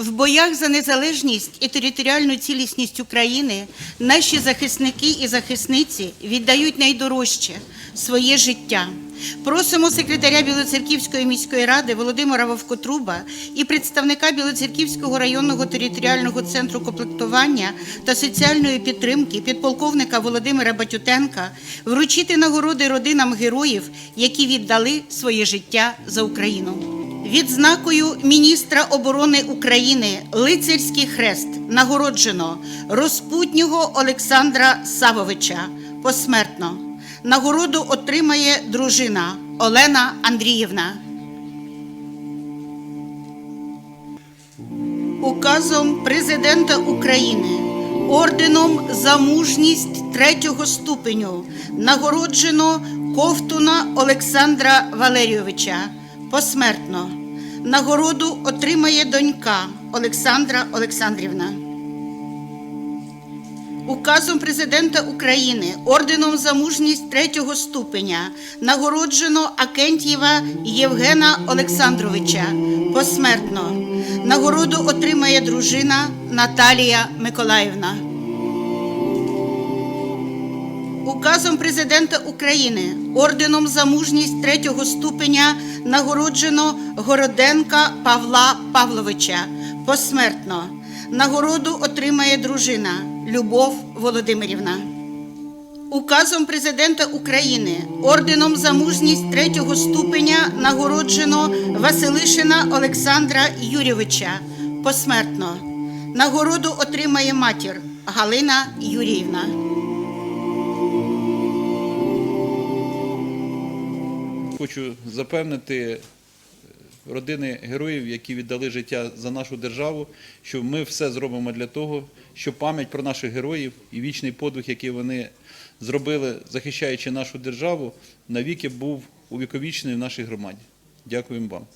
В боях за незалежність і територіальну цілісність України наші захисники і захисниці віддають найдорожче своє життя. Просимо секретаря Білоцерківської міської ради Володимира Вовкотруба і представника Білоцерківського районного територіального центру комплектування та соціальної підтримки підполковника Володимира Батютенка вручити нагороди родинам героїв, які віддали своє життя за Україну. Відзнакою міністра оборони України Лицарський хрест нагороджено розпутнього Олександра Савовича посмертно. Нагороду отримає дружина Олена Андріївна. Указом президента України орденом за мужність третього ступеню нагороджено Ковтуна Олександра Валерійовича посмертно. Нагороду отримає донька Олександра Олександрівна. Указом президента України орденом за мужність третього ступеня нагороджено Акентьєва Євгена Олександровича посмертно. Нагороду отримає дружина Наталія Миколаївна. Указом президента України орденом за мужність третього ступеня нагороджено Городенка Павла Павловича посмертно. Нагороду отримає дружина Любов Володимирівна. Указом президента України орденом за мужність третього ступеня нагороджено Василишина Олександра Юрійовича посмертно. Нагороду отримає матір Галина Юріївна. Хочу запевнити е, родини героїв, які віддали життя за нашу державу, що ми все зробимо для того, щоб пам'ять про наших героїв і вічний подвиг, який вони зробили, захищаючи нашу державу, навіки був увіковічений в нашій громаді. Дякуємо вам.